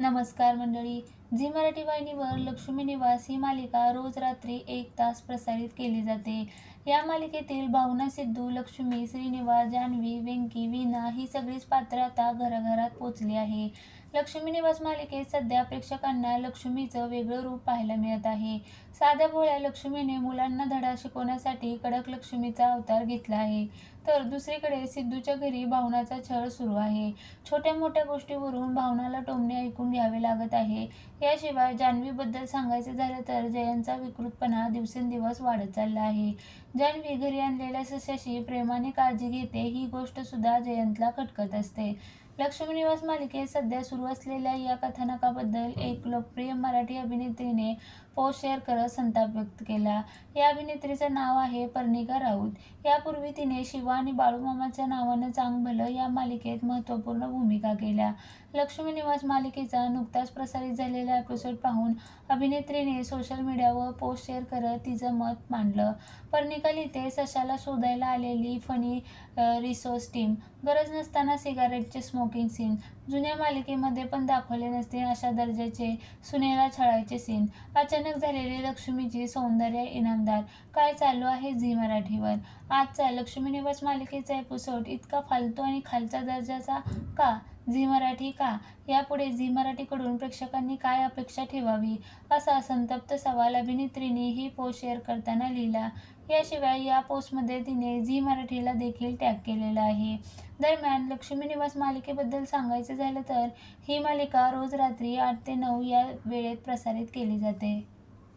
नमस्कार मंडळी. झी मराठी वाहिनीवर लक्ष्मी निवास ही मालिका रोज रात्री एक तास प्रसारित केली जाते. या मालिकेतील भावना सिद्धू लक्ष्मी श्रीनिवास जान्हवी वेंकी वीणा ही सगळीच पात्र आता घराघरात पोचली आहे. लक्ष्मी निवास मालिकेत सध्या प्रेक्षकांना लक्ष्मीचं वेगळं रूप पाहायला मिळत आहे. साध्या भोळ्या लक्ष्मीने मुलांना धडा शिकवण्यासाठी कडक लक्ष्मीचा अवतार घेतला आहे. तर दुसरीकडे सिद्धूच्या घरी भावनाचा छळ सुरू आहे. छोट्या मोठ्या गोष्टीवरून भावनाला टोमणे ऐकून घ्यावे लागत आहे. याशिवाय जान्हवीबद्दल सांगायचं झालं तर जयंतचा विकृतपणा दिवसेंदिवस वाढत चालला आहे. जान्हवी घरी आणलेल्या सस्याशी प्रेमाने काळजी घेते ही गोष्ट सुद्धा जयंतला खटकत असते. लक्ष्मी निवास मालिकेत सध्या सुरू असलेल्या या कथानकाबद्दल एक लोकप्रिय मराठी अभिनेत्रीने पोस्ट शेअर करत संताप व्यक्त केला. या अभिनेत्रीचं नाव आहे पर्णिका राऊत. यापूर्वी तिने शिवा आणि बाळूमामाच्या नावानं चांग भलं या मालिकेत महत्त्वपूर्ण भूमिका केल्या. लक्ष्मी निवास मालिकेचा नुकताच प्रसारित झालेला एपिसोड पाहून अभिनेत्रीने सोशल मीडियावर पोस्ट शेअर करत तिचं मत मांडलं. पर्णिका इथे सशाला शोधायला आलेली फनी रिसोर्स टीम गरज नसताना सिगारेटचे स्मोकिंग सीन जुन्या मालिकेमध्ये पण दाखवले नसतील अशा दर्जाचे सुनेला छळायचे सीन अचानक झालेली लक्ष्मीची सौंदर्य इनामदार. काय चालू आहे झी मराठीवर? आजचा लक्ष्मी निवास मालिकेचा एपिसोड इतका फालतू आणि खालचा दर्जाचा का? झी मराठी का? यापुढे झी मराठीकडून प्रेक्षकांनी काय अपेक्षा ठेवावी? असा संतप्त सवाल अभिनेत्रीने ही पोस्ट शेअर करताना लिहिला. याशिवाय या पोस्टमध्ये तिने झी मराठीला देखील टॅग केलेला आहे. दरम्यान लक्ष्मी निवास मालिकेबद्दल सांगायचं झालं तर ही मालिका रोज रात्री आठ ते नऊ या वेळेत प्रसारित केली जाते.